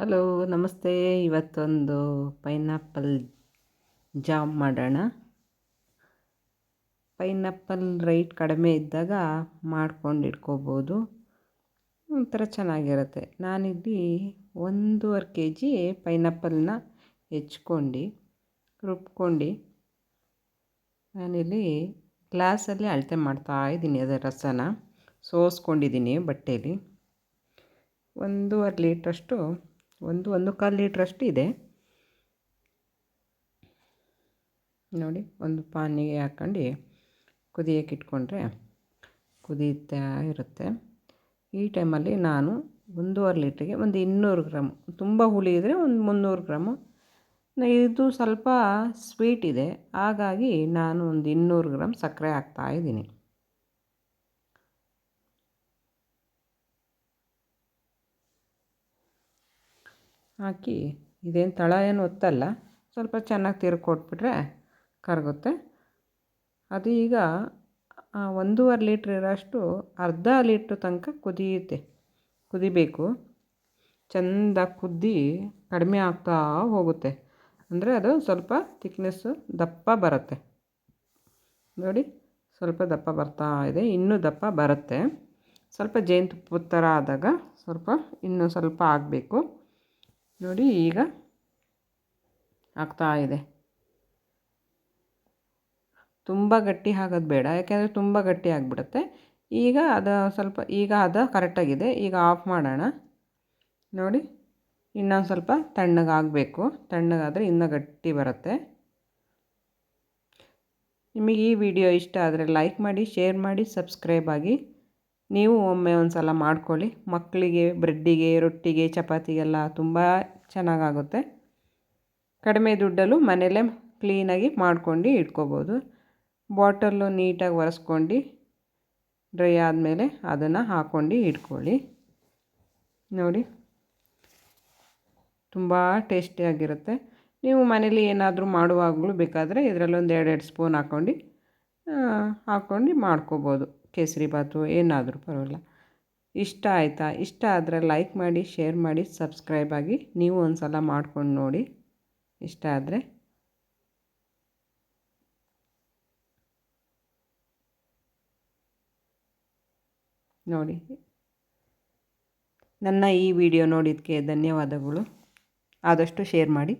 Hello, ನಮಸ್ತೆ. ಇವತ್ತೊಂದು pineapple jam ಮಾಡೋಣ. ಪೈನಾಪಲ್ ರೈಟ್ ಕಡಿಮೆ ಇದ್ದಾಗ ಮಾಡ್ಕೊಂಡು ಇಟ್ಕೋಬೋದು. ಒಂಥರ ಚೆನ್ನಾಗಿರುತ್ತೆ. ನಾನಿಲ್ಲಿ ಒಂದೂವರೆ ಕೆ ಜಿ ಪೈನಾಪಲ್ನ ಹೆಚ್ಕೊಂಡು, ರುಬ್ಕೊಂಡು ನಾನಿಲ್ಲಿ ಗ್ಲಾಸಲ್ಲಿ ಅಳತೆ ಮಾಡ್ತಾಯಿದ್ದೀನಿ ಅದರ ರಸನ. ಸೋಸ್ಕೊಂಡಿದ್ದೀನಿ ಬಟ್ಟೇಲಿ. ಒಂದೂವರೆ ಲೀಟ್ರಷ್ಟು ಒಂದು ಒಂದು ಕಾಲು ಲೀಟ್ರಷ್ಟು ಇದೆ. ನೋಡಿ, ಒಂದು ಪಾನಿಗೆ ಹಾಕ್ಕೊಂಡು ಕುದಿಯೋಕೆ ಇಟ್ಕೊಂಡ್ರೆ ಕುದೀತಾ ಇರುತ್ತೆ. ಈ ಟೈಮಲ್ಲಿ ನಾನು ಒಂದೂವರೆ ಲೀಟ್ರಿಗೆ ಒಂದು ಇನ್ನೂರು ಗ್ರಾಮ್, ತುಂಬ ಹುಳಿ ಇದ್ದರೆ ಒಂದು ಮುನ್ನೂರು ಗ್ರಾಮು. ಇದು ಸ್ವಲ್ಪ ಸ್ವೀಟ್ ಇದೆ. ಹಾಗಾಗಿ ನಾನು ಒಂದು ಇನ್ನೂರು ಗ್ರಾಮ್ ಸಕ್ಕರೆ ಹಾಕ್ತಾಯಿದ್ದೀನಿ ಹಾಕಿ ಇದೇನು ತಳ ಏನು ಒತ್ತಲ್ಲ, ಸ್ವಲ್ಪ ಚೆನ್ನಾಗಿ ತಿರ್ಕೊಟ್ಬಿಟ್ರೆ ಕರಗುತ್ತೆ. ಅದು ಈಗ ಒಂದೂವರೆ ಲೀಟ್ರ್ ಇರೋಷ್ಟು ಅರ್ಧ ಲೀಟ್ರ್ ತನಕ ಕುದಿಯುತ್ತೆ, ಕುದಿಬೇಕು. ಚೆಂದ ಕುದ್ದಿ ಕಡಿಮೆ ಆಗ್ತಾ ಹೋಗುತ್ತೆ. ಅಂದರೆ ಅದು ಸ್ವಲ್ಪ ತಿಕ್ನೆಸ್ಸು ದಪ್ಪ ಬರುತ್ತೆ. ನೋಡಿ, ಸ್ವಲ್ಪ ದಪ್ಪ ಬರ್ತಾ ಇದೆ, ಇನ್ನೂ ದಪ್ಪ ಬರುತ್ತೆ. ಸ್ವಲ್ಪ ಜೇನುತುಪ್ಪದ ಥರ ಆದಾಗ ಸ್ವಲ್ಪ ಇನ್ನೂ ಸ್ವಲ್ಪ ಆಗಬೇಕು. ನೋಡಿ, ಈಗ ಆಗ್ತಾ ಇದೆ. ತುಂಬ ಗಟ್ಟಿ ಆಗೋದು ಬೇಡ, ಯಾಕೆಂದರೆ ತುಂಬ ಗಟ್ಟಿ ಆಗಿಬಿಡುತ್ತೆ. ಈಗ ಅದು ಸ್ವಲ್ಪ, ಈಗ ಅದು ಕರೆಕ್ಟಾಗಿದೆ ಈಗ ಆಫ್ ಮಾಡೋಣ. ನೋಡಿ, ಇನ್ನೊಂದು ಸ್ವಲ್ಪ ತಣ್ಣಗಾಗಬೇಕು. ತಣ್ಣಗಾದರೆ ಇನ್ನೂ ಗಟ್ಟಿ ಬರುತ್ತೆ. ನಿಮಗೆ ಈ ವಿಡಿಯೋ ಇಷ್ಟ ಆದರೆ ಲೈಕ್ ಮಾಡಿ ಶೇರ್ ಮಾಡಿ ಸಬ್ಸ್ಕ್ರೈಬ್ ಆಗಿ. ನೀವು ಒಮ್ಮೆ ಒಂದು ಸಲ ಮಾಡ್ಕೊಳ್ಳಿ. ಮಕ್ಕಳಿಗೆ, ಬ್ರೆಡ್ಡಿಗೆ, ರೊಟ್ಟಿಗೆ, ಚಪಾತಿಗೆಲ್ಲ ತುಂಬ ಚೆನ್ನಾಗಾಗುತ್ತೆ. ಕಡಿಮೆ ದುಡ್ಡಲ್ಲೂ ಮನೆಯಲ್ಲೇ ಕ್ಲೀನಾಗಿ ಮಾಡ್ಕೊಂಡು ಇಟ್ಕೋಬೋದು. ಬಾಟಲ್ಲು ನೀಟಾಗಿ ಒರೆಸ್ಕೊಂಡು ಡ್ರೈ ಆದಮೇಲೆ ಅದನ್ನು ಹಾಕ್ಕೊಂಡು ಇಟ್ಕೊಳ್ಳಿ. ನೋಡಿ, ತುಂಬ ಟೇಸ್ಟಿಯಾಗಿರುತ್ತೆ ನೀವು ಮನೇಲಿ ಏನಾದರೂ ಮಾಡುವಾಗಲೂ ಬೇಕಾದರೆ ಇದರಲ್ಲೊಂದು ಎರಡೆರಡು ಸ್ಪೂನ್ ಹಾಕ್ಕೊಂಡು ಹಾಕ್ಕೊಂಡು ಮಾಡ್ಕೋಬೋದು. ಕೇಸರಿ ಬಾತು ಏನಾದರೂ ಪರವಾಗಿಲ್ಲ. ಇಷ್ಟ ಆಯಿತಾ? ಇಷ್ಟ ಆದರೆ ಲೈಕ್ ಮಾಡಿ ಶೇರ್ ಮಾಡಿ ಸಬ್ಸ್ಕ್ರೈಬ್ ಆಗಿ ನೀವು ಒಂದು ಸಲ ಮಾಡ್ಕೊಂಡು ನೋಡಿ. ಇಷ್ಟ ಆದರೆ. ನೋಡಿ. ನನ್ನ ಈ ವಿಡಿಯೋ ನೋಡಿದ್ದಕ್ಕೆ ಧನ್ಯವಾದಗಳು. ಆದಷ್ಟು ಶೇರ್ ಮಾಡಿ.